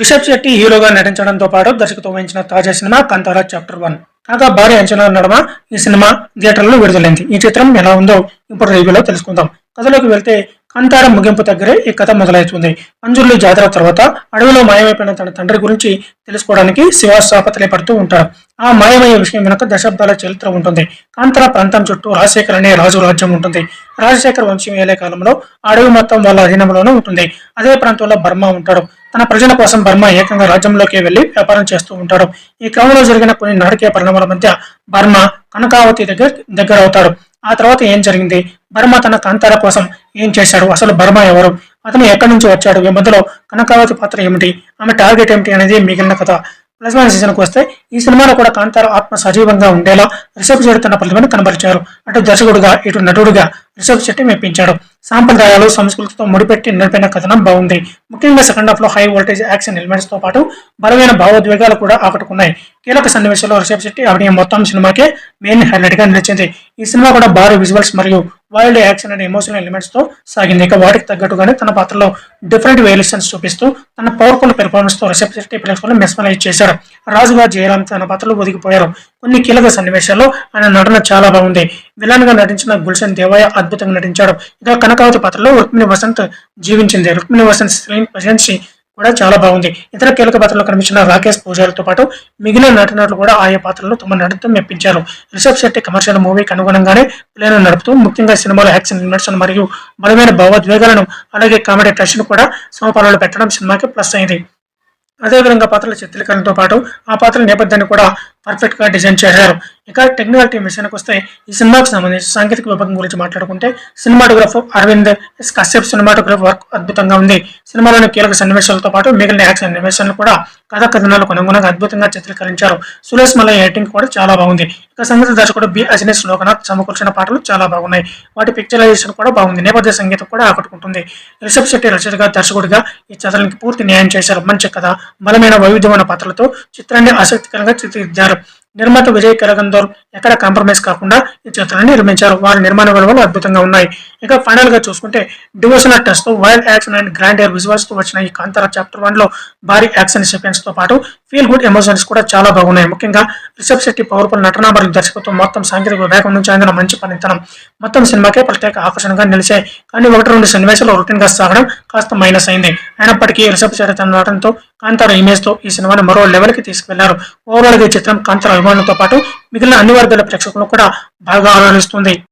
రిషబ్ శెట్టి హీరోగా నటించడంతో పాటు దర్శకత్వం వహించిన తాజా సినిమా కంతారా చాప్టర్ వన్. కాగా భారీ అంచనాల నడమ ఈ సినిమా థియేటర్లో విడుదలైంది. ఈ చిత్రం ఎలా ఉందో ఇప్పుడు రివ్యూలో తెలుసుకుందాం. కథలోకి వెళ్తే కంతార ముగింపు దగ్గరే ఈ కథ మొదలవుతుంది. అంజుర్లు జాతర తర్వాత అడవిలో మాయమైపోయిన తన తండ్రి గురించి తెలుసుకోవడానికి శివ పడుతూ ఉంటాడు ఆ మాయమయ్యే విషయం వెనుక దశాబ్దాల చరిత్ర ఉంటుంది. కాంతార ప్రాంతం చుట్టూ రాజశేఖర్ అనే రాజు రాజ్యం ఉంటుంది. రాజశేఖర్ వంశం ఏలే కాలంలో అడవి మొత్తం వాళ్ళ అధీనంలోనే ఉంటుంది. అదే ప్రాంతంలో బర్మా ఉంటాడు. తన ప్రజల కోసం బర్మా ఏకంగా రాజ్యంలోకి వెళ్ళి వ్యాపారం చేస్తూ ఉంటాడు. ఈ క్రమంలో జరిగిన కొన్ని నాటకీయ పరిణామాల మధ్య బర్మా కనకావతి దగ్గర దగ్గర అవుతాడు ఆ తర్వాత ఏం జరిగింది? బర్మ తన కాంతార కోసం ఏం చేశాడు? అసలు బర్మ ఎవరు? అతను ఎక్కడి నుంచి వచ్చాడు? ఈ మధ్యలో కనకావతి పాత్ర ఏమిటి? ఆమె టార్గెట్ ఏమిటి అనేది మిగిలిన కథ. ప్లస్ వన్ సీజన్కి వస్తే ఈ సినిమాలో కూడా కాంతార ఆత్మ సజీవంగా ఉండేలా రిషబ్ శెట్టి తన ప్రతిభను కనబరిచారు. అటు దర్శకుడుగా ఇటు నటుడుగా రిషబ్ శెట్టి మెప్పించాడు. సాంప్రదాయాలు సంస్కృతితో ముడిపెట్టి నడిపిన కథనం బాగుంది. ముఖ్యంగా సెకండ్ హాఫ్లో హై వోల్టేజ్ యాక్షన్ ఎలిమెంట్స్తో పాటు బలమైన భావోద్వేగాలు కూడా ఆకట్టుకున్నాయి. కీలక సన్నివేశంలో రిషబ్ శెట్టి అభినయం మొత్తం సినిమాకే మెయిన్ హైలైట్గా నిలిచింది. ఈ సినిమా కూడా భారీ విజువల్స్ మరియు వైల్డ్ యాక్షన్ అండ్ ఎమోషనల్ ఎలిమెంట్స్తో సాగింది. ఇక వాటికి తగ్గట్టుగానే తన పాత్రలో డిఫరెంట్ వేరియేషన్స్ చూపిస్తూ తన పవర్ఫుల్ పెర్ఫార్మెన్స్తో రిషబ్ శెట్టి ప్రేక్షకులను మెస్మలైజ్ చేశాడు రాజుగా జయరామ్ తన పాత్రలో ఒదిగిపోయారు. కొన్ని కీలక సన్నివేశాల్లో ఆయన నటన చాలా బాగుంది. విలన్గా నటించిన గుల్షన్ దేవయ్య అద్భుతంగా నటించాడు. ఇక కనకావతి పాత్రలో రుక్మిణి వసంత్ జీవించింది. రుక్మిణి వసంత్ స్క్రీన్ ప్రజెన్సీ కూడా చాలా బాగుంది. ఇతర కీలక పాత్రలో కనిపించిన రాకేష్ పూజారితో పాటు మిగిలిన నటునట్లు కూడా ఆయా పాత్రలో తమ నటనతో మెప్పించారు. రిషబ్ శెట్టి కమర్షియల్ మూవీకి అనుగుణంగానే ప్లేను నడుపుతూ ముఖ్యంగా సినిమాలో యాక్షన్ విమర్శన మరియు బలమైన భావోద్వేగాలను అలాగే కామెడీ టచ్ను కూడా సమపాలలో పెట్టడం సినిమాకి ప్లస్ అయింది. అదేవిధంగా పాత్రల చిత్రీకరణతో పాటు ఆ పాత్రల నేపథ్యాన్ని కూడా పర్ఫెక్ట్గా డిజైన్ చేశారు. ఇక టెక్నికల్ విషయానికి వస్తే ఈ సినిమాకు సంబంధించి సాంకేతిక విభాగం గురించి మాట్లాడుకుంటే cinematographer Aravind S Kashyap cinematography work అద్భుతంగా ఉంది. సినిమాలోని కీలక సన్నివేశాలతో పాటు మిగిలిన యాక్షన్ సన్నివేశాలను కూడా కథ కథనాలకు అనుగుణంగా అద్భుతంగా చిత్రీకరించారు. సురేష్ మల్ల ఎడిటింగ్ కూడా చాలా బాగుంది. ఇక సంగీత దర్శకుడు బి అజినేష్ లోకనాథ్ సమకూర్చిన పాటలు చాలా బాగున్నాయి. వాటి పిక్చరైజేషన్ కూడా బాగుంది. నేపథ్య సంగీతం కూడా ఆకట్టుకుంటుంది. రిషబ్ శెట్టి రచయితగా దర్శకుడిగా ఈ చిత్రానికి పూర్తి న్యాయం చేశారు. మంచి కథ బలమైన వైవిధ్యమైన పాత్రలతో చిత్రాన్ని ఆసక్తికరంగా చిత్రీకరించారు. నిర్మాత విజయ్ కెరగందోర్ ఎక్కడ కాంప్రమైజ్ కాకుండా ఈ చిత్రాన్ని నిర్మించారు. వారి నిర్మాణ విలువలు అద్భుతంగా ఉన్నాయి. ఇక ఫైనల్గా చూసుకుంటే డివోషనల్ టెస్ట్తో wild action and grandeur విజువల్స్తో వచ్చిన ఈ కాంతార చాప్టర్ వన్లో భారీ యాక్షన్ సీక్వెన్స్తో పాటు ఫీల్ గుడ్ ఎమోషన్స్ కూడా చాలా బాగున్నాయి. ముఖ్యంగా రిషబ్ శెట్టి పవర్ఫుల్ నటన మరియు దర్శకత్వం మొత్తం సాంకేతిక వివేకం నుంచి అందిన మంచి పనితనం. మొత్తం సినిమాకే ప్రత్యేక ఆకర్షణగా నిలిచాయి. కానీ ఒకటి రెండు సన్నివేశాలు రొటీన్గా సాగడం కాస్త మైనస్ అయింది. అయినప్పటికీ రిషబ్ శెట్టి రావడంతో కాంతార ఇమేజ్తో ఈ సినిమాని మరో లెవెల్కి ఓవరాల్గా ఈ చిత్రం కాంతార అభిమానులతో పాటు మిగిలిన అన్ని వర్గాల ప్రేక్షకులను కూడా బాగా ఆనందిస్తుంది